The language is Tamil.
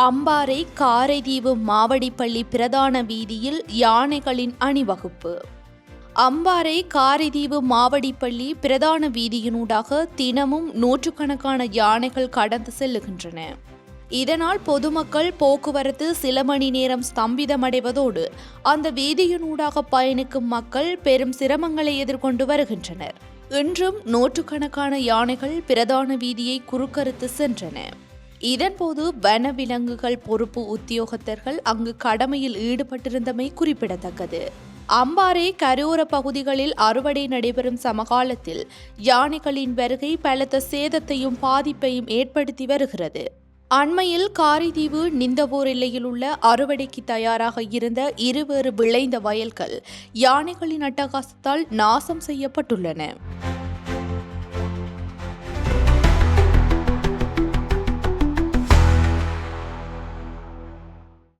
அம்பாறை காரைதீவு மாவடிப்பள்ளி பிரதான வீதியில் யானைகளின் அணிவகுப்பு. அம்பாறை காரைதீவு மாவடிப்பள்ளி பிரதான வீதியினூடாக தினமும் நூற்றுக்கணக்கான யானைகள் கடந்து செல்லுகின்றன. இதனால் பொதுமக்கள் போக்குவரத்து சில மணி நேரம் ஸ்தம்பிதமடைவதோடு அந்த வீதியினூடாக பயணிக்கும் மக்கள் பெரும் சிரமங்களை எதிர்கொண்டு வருகின்றனர். இன்றும் நூற்றுக்கணக்கான யானைகள் பிரதான வீதியை குறுக்கறுத்து சென்றன. இதன்போது வனவிலங்குகள் பொறுப்பு உத்தியோகத்தர்கள் அங்கு கடமையில் ஈடுபட்டிருந்தமை குறிப்பிடத்தக்கது. அம்பாறை கரையோர பகுதிகளில் அறுவடை நடைபெறும் சமகாலத்தில் யானைகளின் வருகை பலத்த சேதத்தையும் பாதிப்பையும் ஏற்படுத்தி வருகிறது. அண்மையில் காரிதீவு நிந்தவோர் எல்லையில் உள்ள அறுவடைக்கு தயாராக இருந்த இருவேறு விளைந்த வயல்கள் யானைகளின் அட்டகாசத்தால் நாசம் செய்யப்பட்டுள்ளன.